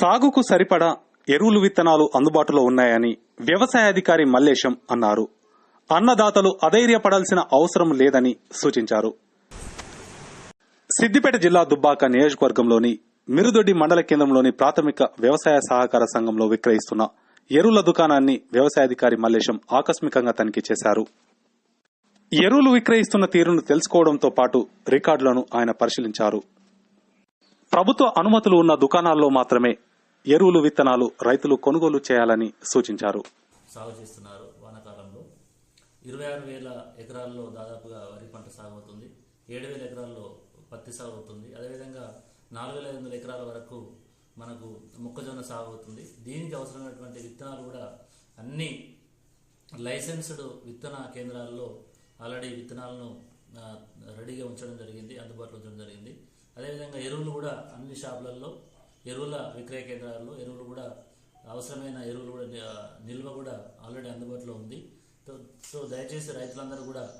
సాగుకు సరిపడా ఎరువులు విత్తనాలు అందుబాటులో ఉన్నాయని వ్యవసాయాధికారి మల్లేశం అన్నారు. అన్నదాతలు అధైర్యపడాల్సిన అవసరం లేదని సూచించారు. సిద్దిపేట జిల్లా దుబ్బాక నియోజకవర్గంలోని మిరుదొడ్డి మండల కేంద్రంలోని ప్రాథమిక వ్యవసాయ సహకార సంఘంలో విక్రయిస్తున్న ఎరువుల దుకాణాన్ని వ్యవసాయాధికారి మల్లేశం ఆకస్మికంగా తనిఖీ చేశారు. ఎరువులు విక్రయిస్తున్న తీరును తెలుసుకోవడంతో పాటు రికార్డులను ఆయన పరిశీలించారు. ప్రభుత్వ అనుమతులు ఉన్న దుకాణాల్లో మాత్రమే ఎరువులు విత్తనాలు రైతులు కొనుగోలు చేయాలని సూచించారు. సాగు చేస్తున్నారు వానాకాలంలో. ఇరవై ఆరు వేల ఎకరాల్లో దాదాపుగా వరి పంట సాగు అవుతుంది ఏడు వేల ఎకరాల్లో పత్తి సాగు అవుతుంది అదేవిధంగా నాలుగు వేల ఐదు వందల ఎకరాల వరకు మనకు మొక్కజొన్న సాగు అవుతుంది దీనికి అవసరమైనటువంటి విత్తనాలు కూడా అన్ని లైసెన్స్డ్ విత్తన కేంద్రాల్లో ఆల్రెడీ విత్తనాలను రెడీగా ఉంచడం జరిగింది అందుబాటులో ఉంచడం జరిగింది. అదేవిధంగా ఎరువులు కూడా అన్ని షాపులలో ఎరువుల విక్రయ కేంద్రాల్లో ఎరువులు కూడా అవసరమైన ఎరువులు కూడా నిల్వ కూడా ఆల్రెడీ అందుబాటులో ఉంది. సో- సో దయచేసి రైతులందరూ కూడా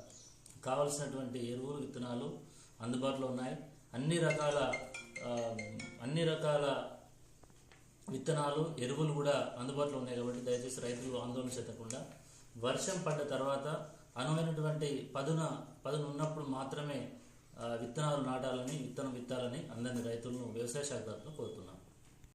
కావలసినటువంటి ఎరువులు విత్తనాలు అందుబాటులో ఉన్నాయి. అన్ని రకాల అన్ని రకాల విత్తనాలు ఎరువులు కూడా అందుబాటులో ఉన్నాయి కాబట్టి దయచేసి రైతులు ఆందోళన చెందకుండా వర్షం పడ్డ తర్వాత అనువైనటువంటి పదున పదును ఉన్నప్పుడు మాత్రమే విత్తనాలు నాటాలని విత్తనం విత్తాలని అందరినీ రైతులను వ్యవసాయ శాఖ తరఫున కోరుతున్నాం